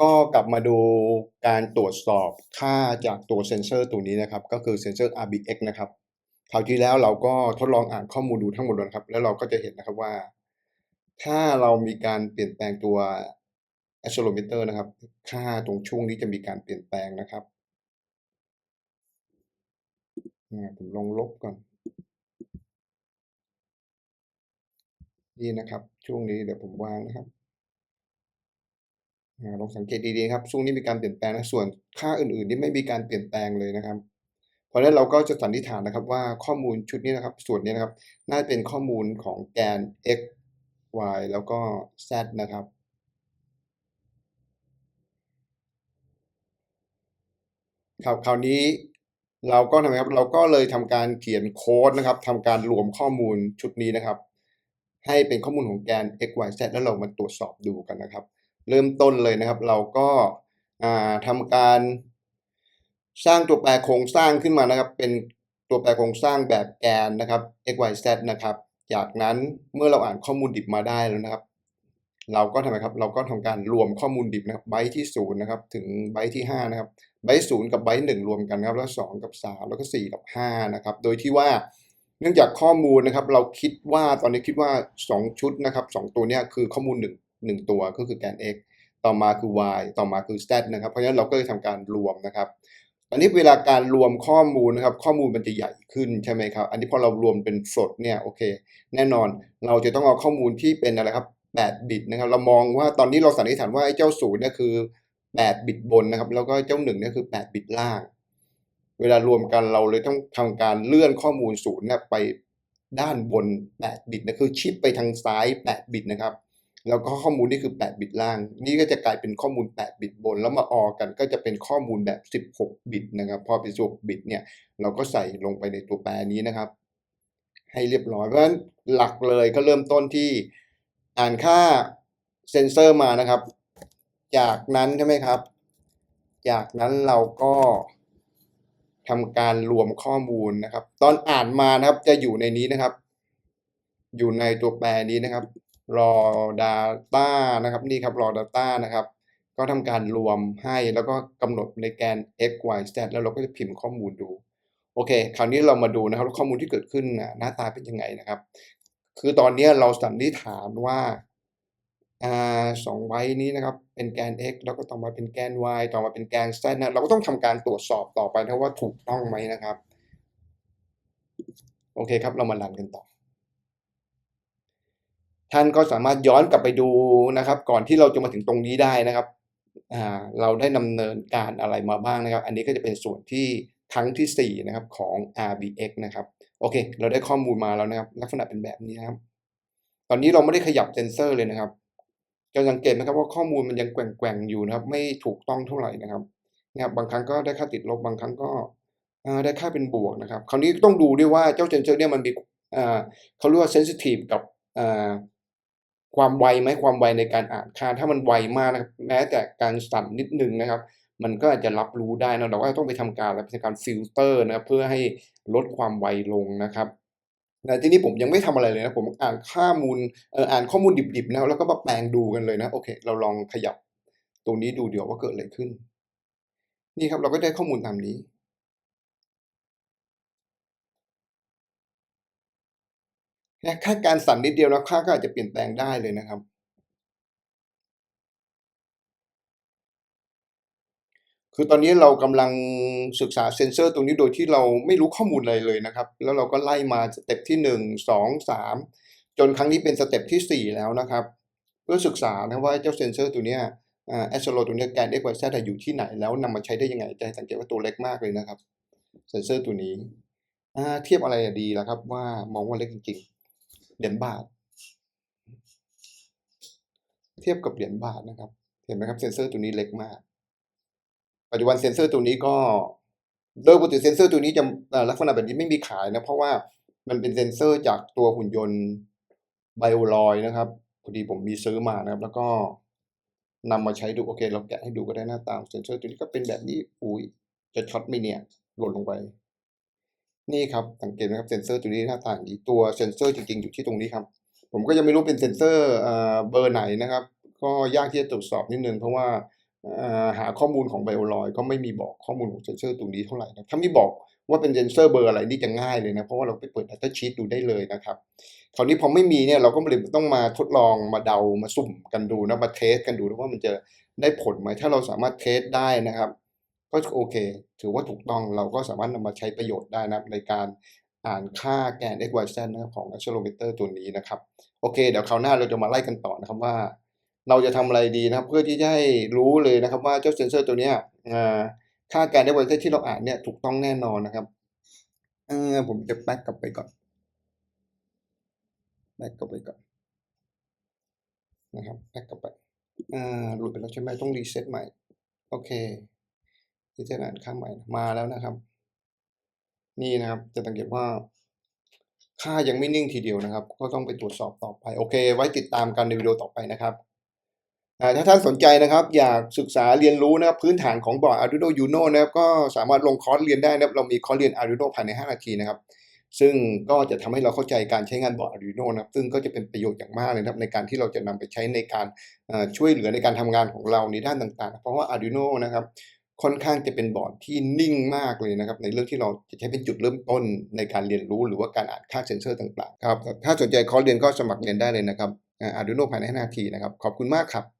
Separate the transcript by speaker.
Speaker 1: ก็กลับมาดูการตรวจสอบค่าจากตัวเซนเซอร์ตัวนี้นะครับ ก็คือเซนเซอร์ RBX นะครับคราวที่แล้วเราก็ทดลองอ่านข้อมูลดูทั้งหมดแล้วนะครับ แล้วเราก็จะเห็นนะครับว่า ถ้าเรามีการเปลี่ยนแปลงตัว accelerometer นะครับ ค่าตรงช่วงนี้จะมีการเปลี่ยนแปลงนะครับผมลองลบก่อน นี่นะครับ ช่วงนี้เดี๋ยวผมวางนะครับ ลองสังเกตดีๆครับช่วงนี้มีการเปลี่ยนแปลงนะส่วนค่าอื่นๆนี่ไม่มีการเปลี่ยนแปลงเลยนะครับ เพราะฉะนั้นเราก็จะสันนิษฐานนะครับว่าข้อมูลชุดนี้นะครับ ส่วนนี้นะครับ น่าจะเป็นข้อมูลของแกน x y แล้วก็ z นะครับครับคราวนี้เราก็ทำไงครับเราก็เลยทำการเขียนโค้ดนะครับทำการรวมข้อมูลชุดนี้นะครับ ให้เป็นข้อมูลของแกน x y z แล้วเรามาตรวจสอบดูกันนะครับ เริ่มต้นเลยนะครับ เราก็ทำการสร้างตัวแปรโครงสร้างขึ้นมานะครับ เป็นตัวแปรโครงสร้างแบบแกนนะครับ x y z นะครับ จากนั้นเมื่อเราอ่านข้อมูลดิบมาได้แล้วนะครับ เราก็ทำไมครับ เราก็ทำการรวมข้อมูลดิบนะครับไบต์ที่ศูนย์นะครับถึงไบต์ที่ห้านะครับไบต์ศูนย์กับไบต์หนึ่งรวมกันนะครับ แล้วสองกับสามแล้วก็สี่กับห้านะครับ โดยที่ว่าเนื่องจากข้อมูลนะครับ เราคิดว่าตอนนี้คิดว่าสองชุดนะครับสองตัวเนี้ยคือข้อมูลห นึ่งหนึ่งตัวก็คือแกน x ต่อมาคือ y ต่อมาคือ z นะครับ เพราะฉะนั้นเราก็เลยทำการรวมนะครับอันนี้เวลาการรวมข้อมูลนะครับ ข้อมูลมันจะใหญ่ขึ้นใช่ไหมครับ อันนี้พอเรารวมเป็นสดเนี่ยโอเค แน่นอนเราจะต้องเอาข้อมูลที่เป็นอะไรครับ8บิตนะครับ เรามองว่าตอนนี้เราสันนิษฐานว่าไอ้เจ้าศูนย์เนี่ยคือ8บิตบนนะครับ แล้วก็เจ้าหนึ่งเนี่ยคือ8บิตล่าง เวลารวมกันเราเลยต้องทำการเลื่อนข้อมูลศูนย์เนี่ยไปด้านบน8บิตนะคือชิปไปทางซ้าย8บิตนะครับ แล้วก็ข้อมูลนี่คือ 8 บิตล่าง นี่ก็จะกลายเป็นข้อมูล 8 บิตบน แล้วมาออกกันก็จะเป็นข้อมูลแบบ 16 บิตนะครับพอเป็น16บิตเนี่ยเราก็ใส่ลงไปในตัวแปรนี้นะครับ ให้เรียบร้อยเพราะฉะนั้นหลักเลยก็เริ่มต้นที่อ่านค่าเซนเซอร์มานะครับ จากนั้นใช่ไหมครับ จากนั้นเราก็ทำการรวมข้อมูลนะครับ ตอนอ่านมานะครับจะอยู่ในนี้นะครับ อยู่ในตัวแปรนี้นะครับ raw data นะครับนี่ครับ raw data นะครับ ก็ทำการรวมให้แล้วก็กำหนดในแกน x y z แล้วเราก็จะพิมพ์ข้อมูลดู โอเค คราวนี้เรามาดูนะครับข้อมูลที่เกิดขึ้นนะหน้าตาเป็นยังไงนะครับ คือตอนนี้เราสันนิษฐานว่าอสองไบต์นี้นะครับ เป็นแกน x แล้วก็ต่อมาเป็นแกน y ต่อมาเป็นแกน z นะเราก็ต้องทำการตรวจสอบต่อไปนะว่าถูกต้องไหมนะครับ โอเคครับ เรามารันกันต่อ ท่านก็สามารถย้อนกลับไปดูนะครับ ก่อนที่เราจะมาถึงตรงนี้ได้นะครับเราได้ดำเนินการอะไรมาบ้างนะครับ อันนี้ก็จะเป็นส่วนที่ครั้งที่ 4 นะครับของ RBX นะครับ โอเค เราได้ข้อมูลมาแล้วนะครับ ลักษณะเป็นแบบนี้นะครับ ตอนนี้เราไม่ได้ขยับเซนเซอร์เลยนะครับจะสังเกตนะครับว่าข้อมูลมันยังแกว่งๆอยู่นะครับ ไม่ถูกต้องเท่าไหร่นะครับนะครับ บางครั้งก็ได้ค่าติดลบบางครั้งก็ได้ค่าเป็นบวกนะครับ คราวนี้ต้องดูด้วยว่าเจ้าเซนเซอร์เนี่ยมันมีอ่าเขาเรียกว่าเซนซิทีฟกับอ่า ความไวไหมความไวในการอ่านค่า ถ้ามันไวมากนะครับแม้แต่การสั่นนิดนึงนะครับ มันก็อาจจะรับรู้ได้นะเราก็ต้องไปทำการอะไรเป็นการฟิลเตอร์นะครับเพื่อให้ลดความไวลงนะครับแต่ที่นี้ผมยังไม่ทำอะไรเลยนะผมอ่านข้อมูลอ่ออ่านข้อมูลดิบๆนะแล้วก็มาแปลงดูกันเลยนะโอเค เราลองขยับตรงนี้ดูเดี๋ยวว่าเกิดอะไรขึ้น นี่ครับเราก็ได้ข้อมูลตามนี้ แค่การสั่นนิดเดียวแล้วค่าก็อาจจะเปลี่ยนแปลงได้เลยนะครับ คือตอนนี้เรากำลังศึกษาเซนเซอร์ตรงนี้โดยที่เราไม่รู้ข้อมูลอะไรเลยนะครับ แล้วเราก็ไล่มาสเต็ปที่หนึ่งสองสามจนครั้งนี้เป็นสเต็ปที่สี่แล้วนะครับ เพื่อศึกษานะว่าเจ้าเซนเซอร์ตัวนี้แอสโซโลตัวนี้ยแกน x y z อยู่ที่ไหนแล้วนำมาใช้ได้ยังไงจะสังเกตว่าตัวเล็กมากเลยนะครับเซนเซอร์ตัวนี้เทียบอะไรดีล่ะครับว่ามองว่าเล็กจริงๆ เหรียญบาท เทียบกับเหรียญบาทนะครับ เห็นไหมครับเซนเซอร์ตัวนี้เล็กมาก ปัจจุบันเซนเซอร์ตัวนี้ก็ โดยปกติเซนเซอร์ตัวนี้จะลักษณะแบบนี้ไม่มีขายนะ เพราะว่ามันเป็นเซนเซอร์จากตัวหุ่นยนต์ไบโอลอยนะครับพอดีผมมีซื้อมานะครับ แล้วก็นำมาใช้ดูโอเค เราแกะให้ดูก็ได้หน้าตาเซนเซอร์ตัวนี้ก็เป็นแบบนี้อุ้ยจะช็อตไหมเนี่ยหล่นลงไป นี่ครับสังเกตไหมครับเซนเซอร์ตัวนี้หน้าตาอย่างนี้ตัวเซนเซอร์จริงๆอยู่ที่ตรงนี้ครับ ผมก็ยังไม่รู้เป็นเซนเซอร์เบอร์ไหนนะครับ ก็ยากที่จะตรวจสอบนิดนึงเพราะว่าหาข้อมูลของ BioLoy ก็ไม่มีบอกข้อมูลของเซนเซอร์ตัวนี้เท่าไหร่นะถ้าม่บอกว่าเป็นเซนเซอร์เบอร์อะไรนี่จะง่ายเลยนะ เพราะว่าเราไปเปิด Data Sheet ดูได้เลยนะครับคราวนี้พอไม่มีเนี่ยเราก็เลยต้องมาทดลองมาเดามาสุ่มกันดูนะมาเทสกันดูนะว่ามันจะได้ผลไหมถ้าเราสามารถเทสได้นะครับ ก็โอเค ถือว่าถูกต้องเราก็สามารถนำมาใช้ประโยชน์ได้นะครับในการอ่านค่าแกน x y z นะครับของ accelerometer ตัวนี้นะครับ โอเค เดี๋ยวคราวหน้าเราจะมาไล่กันต่อนะครับว่า เราจะทำอะไรดีนะครับ เพื่อที่จะให้รู้เลยนะครับว่าเจ้าเซนเซอร์ตัวนี้ค่าค่าแกน x y z ที่เราอ่านเนี่ยถูกต้องแน่นอนนะครับเออผมจะแบ็กกลับไปก่อนแบ็กกลับไปก่อนนะครับแบ็กกลับไปอ่าหลุดไปแล้วใช่ไหมต้องรีเซ็ตใหม่ โอเค รีเซ็ตอ่านค่าใหม่มาแล้วนะครับ นี่นะครับ จะสังเกตว่า ค่ายังไม่นิ่งทีเดียวนะครับ ก็ต้องไปตรวจสอบต่อไป โอเค ไว้ติดตามกันในวิดีโอต่อไปนะครับถ้าท่านสนใจนะครับ อยากศึกษาเรียนรู้นะครับ พื้นฐานของบอร์ด Arduino Uno นะครับ ก็สามารถลงคอร์สเรียนได้นะครับ เรามีคอร์สเรียน Arduino ภายใน 5 นาทีนะครับ ซึ่งก็จะทำให้เราเข้าใจการใช้งานบอร์ด Arduino นะครับ ซึ่งก็จะเป็นประโยชน์อย่างมากเลยนะครับในการที่เราจะนำไปใช้ในการช่วยเหลือในการทำงานของเราในด้านต่างๆ เพราะว่า Arduino นะครับ ค่อนข้างจะเป็นบอร์ดที่นิ่งมากเลยนะครับ ในเรื่องที่เราจะใช้เป็นจุดเริ่มต้นในการเรียนรู้หรือว่าการอ่านค่าเซนเซอร์ต่างๆครับถ้าสนใจคอร์สเรียนก็สมัครเรียนได้เลยนะครับอ่าดูโนภายใน5นาทีนะครับ ขอบคุณมากครับ